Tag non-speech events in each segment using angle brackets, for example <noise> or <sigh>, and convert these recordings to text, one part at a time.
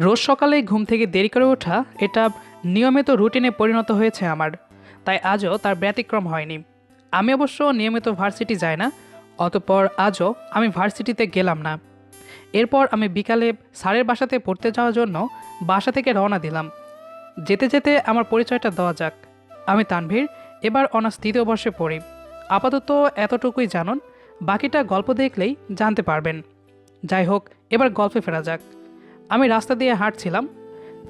রোজ সকালে ঘুম থেকে দেরি করে ওঠা এটা নিয়মিত রুটিনে পরিণত হয়েছে আমার। তাই আজও তার ব্যতিক্রম হয়নি। আমি অবশ্য নিয়মিত ভার্সিটি যাই না, অতপর আজও আমি ভার্সিটিতে গেলাম না। এরপর আমি বিকালে স্যারের বাসাতে পড়তে যাওয়ার জন্য বাসা থেকে রওনা দিলাম। যেতে যেতে আমার পরিচয়টা দেওয়া যাক। আমি তানভীর, এবার অনার্স তৃতীয় বর্ষে পড়ি। আপাতত এতটুকুই জানুন, বাকিটা গল্প দেখলেই জানতে পারবেন। যাই হোক, এবার গল্পে ফেরা যাক। আমি রাস্তা দিয়ে হাঁটছিলাম।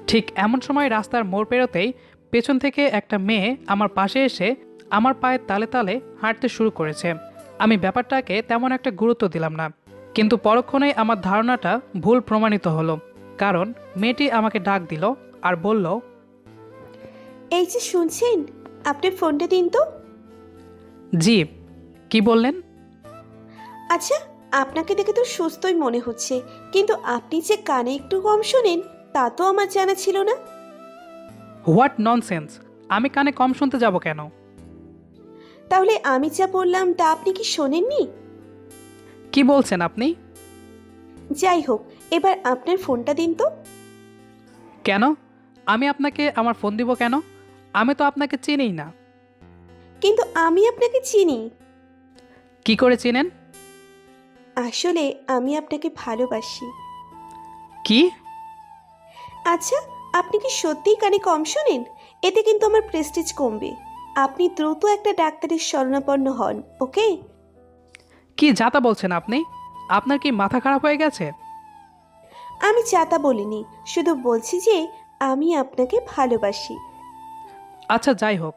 ঠিক এমন সময় রাস্তার মোড় পেরোতেই পেছন থেকে একটা মেয়ে আমার পাশে এসে আমার পায়ের তালে তালে হাঁটতে শুরু করেছে। আমি ব্যাপারটাকে তেমন একটা গুরুত্ব দিলাম না। কিন্তু পরক্ষণেই আমার ধারণাটা ভুল প্রমাণিত হলো। কারণ মেয়েটি আমাকে ডাক দিল আর বলল এই যে শুনছেন আপনি ফোনটা দিন তো? জি কি বললেন? আচ্ছা আপনাকে দেখে তো সুস্থই মনে হচ্ছে কিন্তু আপনি যে কানে একটু কম শোনেন তা তো আমার জানা ছিল না। What nonsense? আমি কানে কম শুনতে যাব কেন? তাহলে আমি যা বললাম তা আপনি কি শোনেননি? কি বলছেন আপনি? যাই হোক এবার আপনার ফোনটা দিন তো। কেন? আমি আপনাকে আমার ফোন দিব কেন? আমি তো আপনাকে চিনিই না। কিন্তু আমি আপনাকে চিনি। কি করে চিনেন? আসলে আমি আপনাকে ভালোবাসি। কি? আচ্ছা আপনি কি সত্যিই কানে কম শোনেন? এতে কিন্তু আমার প্রেস্টিজ কমবে। আপনি দ্রুত একটা ডাক্তারের শরণাপন্ন হন ওকে? কি যাতা বলছেন আপনি? আপনার কি মাথা খারাপ হয়ে গেছে? আমি চাতা বলিনি শুধু বলছি যে আমি আপনাকে ভালোবাসি। আচ্ছা যাই হোক।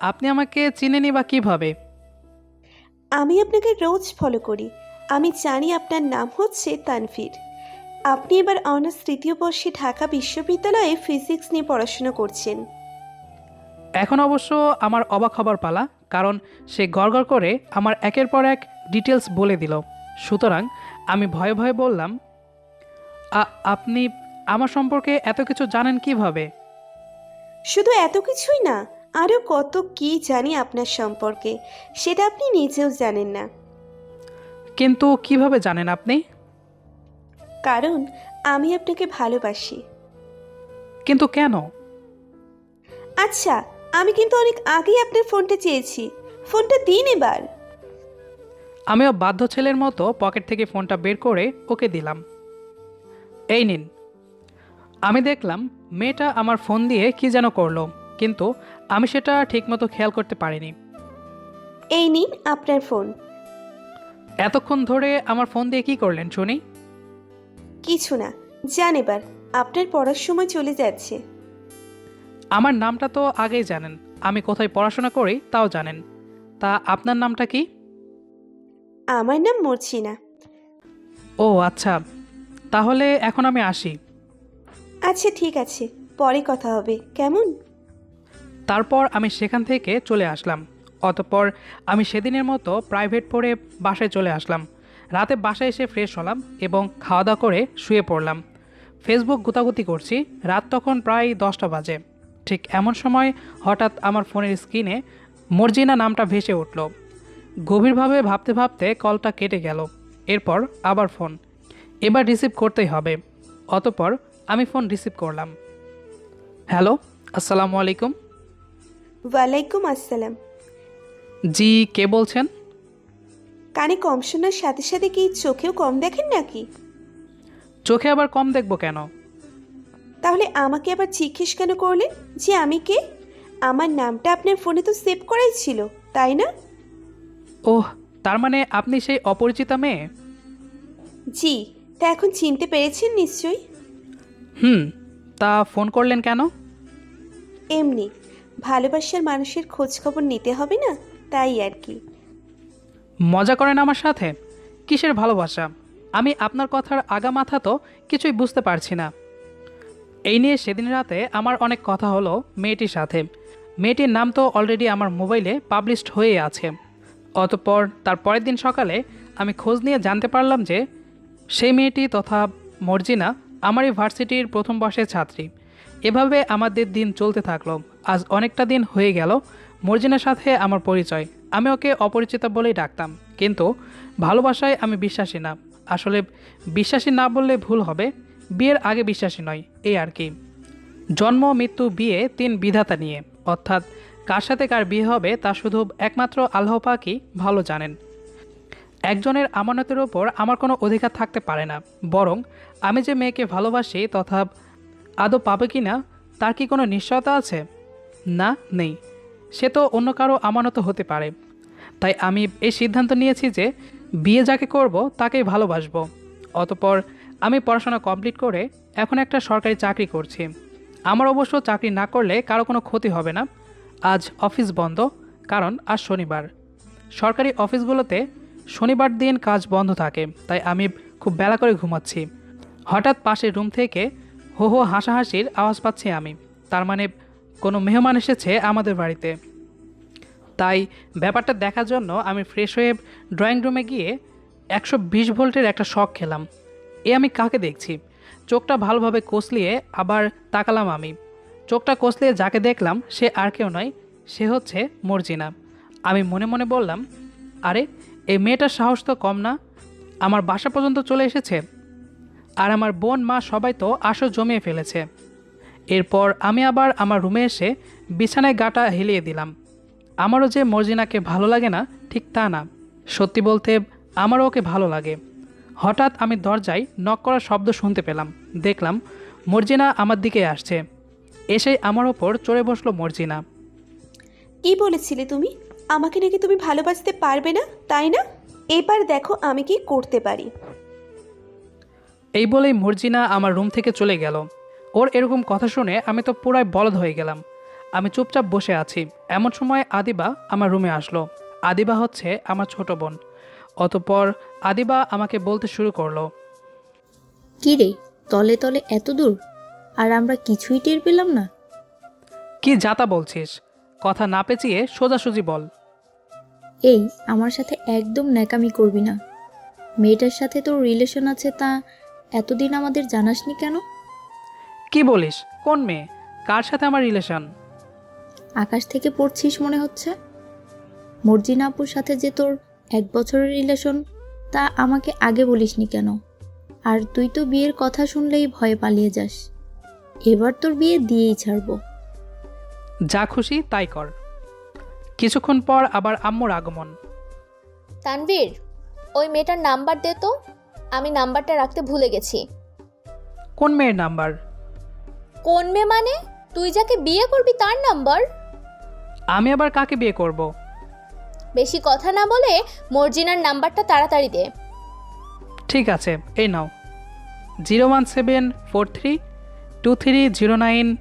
আপনি আমাকে চিনেনি বা কীভাবে? আমি আপনাকে রোজ ফলো করি। আমি জানি আপনার নাম হচ্ছে তানভীর। আপনি এবার অনার্স তৃতীয় বর্ষে ঢাকা বিশ্ববিদ্যালয়ে ফিজিক্স নিয়ে পড়াশোনা করছেন। এখন অবশ্য আমার অবাক হবার পালা কারণ সে গড়গড় করে আমার একের পর এক ডিটেলস বলে দিল। সুতরাং আমি ভয়ে ভয়ে বললাম আপনি আমার সম্পর্কে এত কিছু জানেন কীভাবে? শুধু এত কিছুই না আরও কত কি জানি আপনার সম্পর্কে সেটা আপনি নিজেও জানেন না। কিন্তু কীভাবে জানেন আপনি? কারণ আমি আপনাকে ভালোবাসি। কিন্তু কেন? আচ্ছা আমি কিন্তু অনেক আগেই আপনার ফোনটা চেয়েছি। ফোনটা দিন এবার। আমিও বাধ্য ছেলের মতো পকেট থেকে ফোনটা বের করে ওকে দিলাম। এই নিন। আমি দেখলাম মেয়েটা আমার ফোন দিয়ে কি যেন করল কিন্তু আমি সেটা ঠিকমতো খেয়াল করতে পারিনি। এই নিন আপনার ফোন। এতক্ষণ ধরে আমার ফোন দিয়ে কি করলেন শুনি? কিছু না যান এবার আপনার পড়ার সময় চলে যাচ্ছে। আমার নামটা তো আগেই জানেন আমি কোথায় পড়াশোনা করি তাও জানেন। তা আপনার নামটা কি? আমার নাম মর্জিনা ও আচ্ছা তাহলে এখন আমি আসি। আচ্ছা ঠিক আছে পরে কথা হবে কেমন? তারপর আমি সেখান থেকে চলে আসলাম। অতপর আমি সেদিনের মতো প্রাইভেট পড়ে বাসায় চলে আসলাম। রাতে বাসায় এসে ফ্রেশ হলাম এবং খাওয়া দাওয়া করে শুয়ে পড়লাম। ফেসবুক গুতাগুতি করছি, রাত তখন প্রায় দশটা বাজে। ঠিক এমন সময় হঠাৎ আমার ফোনের স্ক্রিনে মর্জিনা নামটা ভেসে উঠল। গভীরভাবে ভাবতে ভাবতে কলটা কেটে গেল। এরপর আবার ফোন এবার রিসিভ করতেই হবে। অতপর আমি ফোন রিসিভ করলাম। হ্যালো আসসালামু আলাইকুম। ওয়ালাইকুম আসসালাম। জি কে বলছেন? কানে কম শোনার সাথে সাথে কি চোখেও কম দেখেন নাকি? চোখে আবার কম দেখব কেন? তাহলে আমাকে আবার জিজ্ঞেস কেন করলেন যে আমি কে? আমার নামটা আপনার ফোনে তো সেভ করাই ছিল তাই না? ওহ তার মানে আপনি সেই অপরিচিতা মেয়ে? জি তা এখন চিনতে পেরেছেন নিশ্চয়ই? হুম তা ফোন করলেন কেন? এমনি ভালোবাসার মানুষের খোঁজ খবর নিতে হবে না? তাই আর কি। মজা করেন আমার সাথে? কিসের ভালোবাসা? আমি আপনার কথার আগা মাথা তো কিছুই বুঝতে পারছি না। এই নিয়ে সেদিন রাতে আমার অনেক কথা হলো মেয়েটির সাথে। মেয়েটির নাম তো অলরেডি আমার মোবাইলে পাবলিশড হয়ে আছে। অতপর তার পরের দিন সকালে আমি খোঁজ নিয়ে জানতে পারলাম যে সেই মেয়েটি তথা মর্জিনা আমারই ভার্সিটির প্রথম বর্ষের ছাত্রী। এভাবে আমাদের দিন চলতে থাকল। আজ অনেকটা দিন হয়ে গেল মর্জিনার সাথে আমার পরিচয়। আমি ওকে অপরিচিতা বলেই ডাকতাম। কিন্তু ভালোবাসায় আমি বিশ্বাসী না। আসলে বিশ্বাসী না বললে ভুল হবে। বিয়ের আগে বিশ্বাসী নয়, এই আর কি। জন্ম, মৃত্যু, বিয়ে, তিন বিধাতা নিয়ে। অর্থাৎ কার সাথে কার বিয়ে হবে তা শুধু একমাত্র আল্লাহ পাকই ভালো জানেন। একজনের আমানতের ওপর আমার কোনো অধিকার থাকতে পারে না। বরং আমি যে মেয়েকে ভালোবাসি তথা আদৌ পাবে কি না তার কি কোনো নিশ্চয়তা আছে? না, নেই। সে তো অন্য কারও আমানত হতে পারে। তাই আমি এই সিদ্ধান্ত নিয়েছি যে বিয়ে যাকে করব, তাকেই ভালোবাসব। অতপর আমি পড়াশোনা কমপ্লিট করে এখন একটা সরকারি চাকরি করছি। আমার অবশ্য চাকরি না করলে কারও কোনো ক্ষতি হবে না। আজ অফিস বন্ধ, কারণ আজ শনিবার। সরকারি অফিসগুলোতে শনিবার দিন কাজ বন্ধ থাকে, তাই আমি খুব বেলা করে ঘুমাচ্ছি। হঠাৎ পাশের রুম থেকে হো হো হাসাহাসির আওয়াজ পাচ্ছি আমি। তার মানে কোনো মেহমান এসেছে আমাদের বাড়িতে। তাই ব্যাপারটা দেখার জন্য আমি ফ্রেশ হয়ে ড্রয়িং রুমে গিয়ে একশো বিশ ভোল্টের একটা শখ খেলাম। এ আমি কাকে দেখছি? চোখটা ভালোভাবে কষলিয়ে আবার তাকালাম আমি। চোখটা কষলিয়ে যাকে দেখলাম, সে আর কেউ নয়, সে হচ্ছে মর্জিনা। আমি মনে মনে বললাম, আরে, এই মেয়েটার সাহস তো কম না। আমার বাসা পর্যন্ত চলে এসেছে। আর আমার বোন, মা সবাই তো আসর জমিয়ে ফেলেছে। এরপর আমি আবার আমার রুমে এসে বিছানায় গাটা হেলিয়ে দিলাম। আমারও যে মর্জিনাকে ভালো লাগে না ঠিক তা না। সত্যি বলতে আমারও ওকে ভালো লাগে। হঠাৎ আমি দরজায় নক করার শব্দ শুনতে পেলাম। দেখলাম মর্জিনা আমার দিকে আসছে। এসে আমার ওপর চড়ে বসল মর্জিনা। কি বলেছিলে তুমি? আমাকে নাকি তুমি ভালোবাসতে পারবে না তাই না? এবার দেখো আমি কি করতে পারি। এই বলেই মর্জিনা আমার রুম থেকে চলে গেল। ওর এরকম কথা শুনে আমি তো পুরাই বলদ হয়ে গেলাম। আমি চুপচাপ বসে আছি। এমন সময় আদিবা আমার রুমে আসলো। আদিবা হচ্ছে আমার ছোট বোন। অতপর আদিবা আমাকে বলতে শুরু করল কি রে তলে তলে এত দূর? আর আমরা কিছুই টের পেলাম না? কি যাতা বলছিস? কথা না পেঁচিয়ে সোজাসুজি বল। এই আমার সাথে একদম ন্যাকামি করবি না। মেয়েটার সাথে তোর রিলেশন আছে তা এতদিন আমাদের জানাসনি কেন? কি বলিস? কোন মেয়ে? কার সাথে আমার রিলেশন আকাশ থেকে পড়ছিস মনে হচ্ছে? মর্জিনা আপুর সাথে যে তোর এক বছরের রিলেশন তা আমাকে আগে বলিসনি কেন? আর তুই তো বিয়ের কথা শুনলেই ভয়ে পালিয়ে যাস। এবার তোর বিয়ে দিয়েই ছাড়বো। যা খুশি তাই কর। কিছুক্ষণ পর আবার আম্মুর আগমন। তানভীর ওই মেয়েটার নাম্বার দে তো। আমি নাম্বারটা রাখতে ভুলে গেছি। কোন মেয়ের নাম্বার? কোন মেয়ে মানে? তুই যাকে বিয়ে করবি তার নাম্বার। আমি আবার কাকে বিয়ে করব। বেশি কথা না বলে মর্জিনার নাম্বারটা তাড়াতাড়ি দে। ঠিক আছে এই নাও। Zero one seven four three two three zero nine.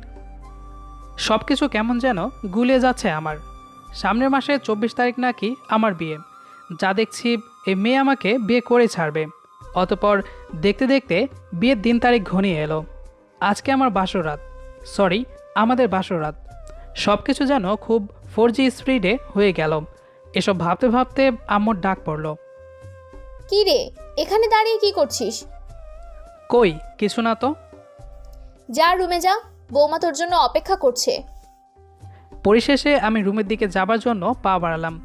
সব কিছু কেমন যেন গুলে যাচ্ছে আমার। সামনের মাসে চব্বিশ তারিখ নাকি আমার বিয়ে। যা দেখছি এই মেয়ে আমাকে বিয়ে করে ছাড়বে। অতপর দেখতে দেখতে বিয়ের দিন তারিখ ঘনিয়ে এলো। আজকে আমার বাসর রাত। সরি আমাদের বাসর রাত। সব কিছু যেন খুব ফোর জি স্পিডে হয়ে গেল। এসব ভাবতে ভাবতে আম্মুর ডাক পড়ল। কি রে এখানে দাঁড়িয়ে কি করছিস? কই কিছু না তো। যা রুমে যা বৌমা তোর জন্য অপেক্ষা করছে। পরিশেষে আমি রুমের দিকে যাবার জন্য পা বাড়ালাম।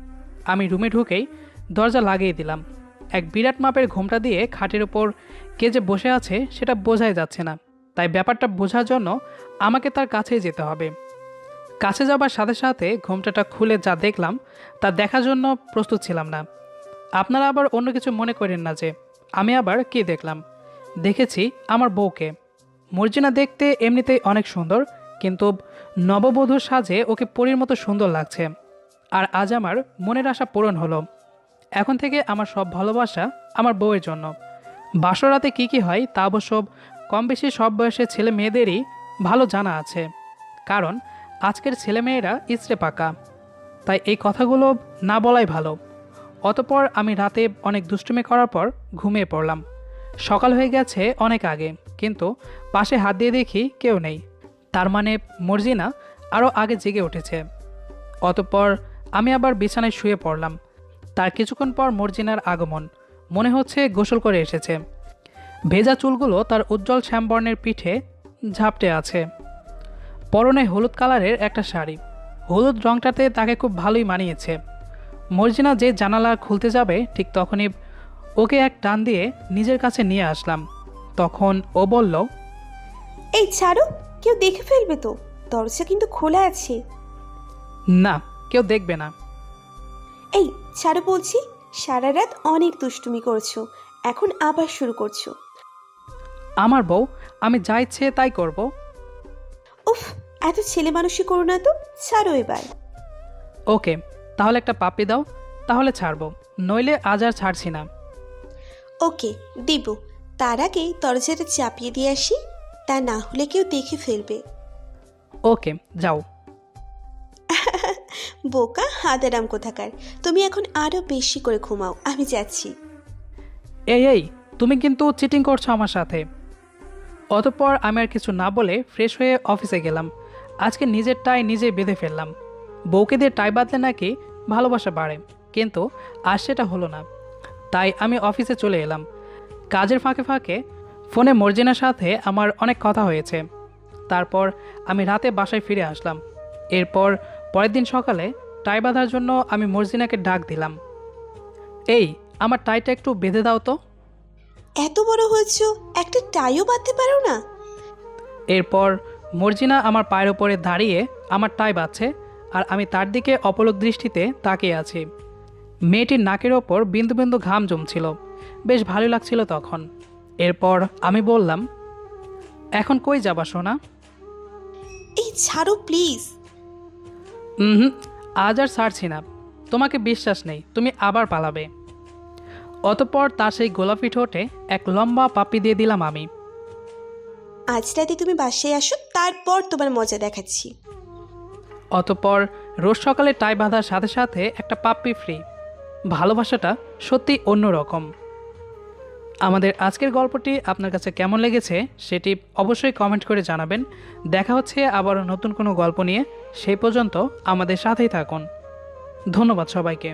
আমি রুমে ঢুকেই দরজা লাগিয়ে দিলাম। এক বিরাট মাপের ঘোমটা দিয়ে খাটের ওপর কে যে বসে আছে সেটা বোঝাই যাচ্ছে না। তাই ব্যাপারটা বোঝার জন্য আমাকে তার কাছেই যেতে হবে। কাছে যাবার সাথে সাথে ঘোমটাটা খুলে যা দেখলাম, তা দেখার জন্য প্রস্তুত ছিলাম না। আপনারা আবার অন্য কিছু মনে করেন না যে, আমি আবার কি দেখলাম? দেখেছি আমার বউকে। মর্জিনা দেখতে এমনিতেই অনেক সুন্দর, কিন্তু নববধূর সাজে ওকে পরীর মতো সুন্দর লাগছে। আর আজ আমার মনের আশা পূরণ হলো। এখন থেকে আমার সব ভালোবাসা আমার বউয়ের জন্য। বাসরাতে কি কি হয় তা অবশ্য কম বেশি সব বয়সের ছেলে মেয়েদেরই ভালো জানা আছে। কারণ আজকের ছেলেমেয়েরা ইচড়ে পাকা। তাই এই কথাগুলো না বলাই ভালো। অতপর আমি রাতে অনেক দুষ্টুমি করার পর ঘুমিয়ে পড়লাম। সকাল হয়ে গেছে অনেক আগে, কিন্তু পাশে হাত দিয়ে দেখি কেউ নেই। তার মানে মর্জিনা আরও আগে জেগে উঠেছে। অতপর আমি আবার বিছানায় শুয়ে পড়লাম। তার কিছুক্ষণ পর মর্জিনার আগমন। মনে হচ্ছে গোসল করে এসেছে। ভেজা চুলগুলো তার উজ্জ্বল শ্যামবর্ণের পিঠে ঝাপটে আছে। পরনে হলুদ কালারের একটা শাড়ি। হলুদ রংটাতে তাকে খুব ভালোই মানিয়েছে। মর্জিনা যে জানালা খুলতে যাবে ঠিক তখনই ওকে এক টান দিয়ে নিজের কাছে নিয়ে আসলাম। তখন ও বলল এই ছাড়ো কেউ দেখে ফেলবে তো। দরজা কিন্তু খোলা আছে। না কেউ দেখবে না। এই ছাড়ো বলছি সারা রাত অনেক দুষ্টুমি করছ। এখন আবার শুরু করছ। আমার বউ আমি যা ইচ্ছে তাই করব। উফ এত ছেলে মানুষই করো না তো ছাড়ো এবার। ওকে তাহলে একটা পাপ্পি দাও তাহলে ছাড়বো নইলে আজ আর ছাড়ছি না। ওকে দিব তার আগে দরজাটা চাপিয়ে দিয়ে আসি তা না হলে কেউ দেখে ফেলবে। ওকে যাও। <laughs> বোকা হাদারাম কোথাকার তুমি এখন আরও বেশি করে ঘুমাও আমি যাচ্ছি। এই এই তুমি কিন্তু চিটিং করছ আমার সাথে। অতঃপর আমি আর কিছু না বলে ফ্রেশ হয়ে অফিসে গেলাম। আজকে নিজের টাই নিজে বেঁধে ফেললাম। বউকে দিয়ে টাই বাঁধলে নাকি ভালোবাসা বাড়ে, কিন্তু আর সেটা হলো না। তাই আমি অফিসে চলে এলাম। কাজের ফাঁকে ফাঁকে ফোনে মর্জিনার সাথে আমার অনেক কথা হয়েছে। তারপর আমি রাতে বাসায় ফিরে আসলাম। এরপর পরের দিন সকালে টাই বাঁধার জন্য আমি মর্জিনাকে ডাক দিলাম। এই, আমার টাইটা একটু বেঁধে দাও তো। এত বড় হয়েছ? একটা টাইও বাঁধতে পারো না। এরপর মর্জিনা আমার পায়ের ওপরে দাঁড়িয়ে আমার টাই বাঁধছে আর আমি তার দিকে অপলক দৃষ্টিতে তাকিয়ে আছি। মেয়েটির নাকের ওপর বিন্দু বিন্দু ঘাম জমছিল। বেশ ভালো লাগছিল তখন। এরপর আমি বললাম এখন কই যাবা সোনা? এই ছাড়ো প্লিজ। হুম আজ আর ছাড়ছি না। তোমাকে বিশ্বাস নেই তুমি আবার পালাবে। অতপর তার সেই গোলাপি ঠোঁটে এক লম্বা পাপ্পি দিয়ে দিলাম আমি। আজ রাতে তুমি বাসায় আসো তারপর তোমার মজা দেখাচ্ছি। অতপর রোজ সকালে টাই বাঁধার সাথে সাথে একটা পাপ্পি ফ্রি ভালোবাসাটা সত্যি অন্যরকম। আমাদের আজকের গল্পটি আপনার কাছে কেমন লেগেছে সেটি অবশ্যই কমেন্ট করে জানাবেন। দেখা হচ্ছে আবারও নতুন কোনো গল্প নিয়ে। সেই পর্যন্ত আমাদের সাথেই থাকুন। ধন্যবাদ সবাইকে।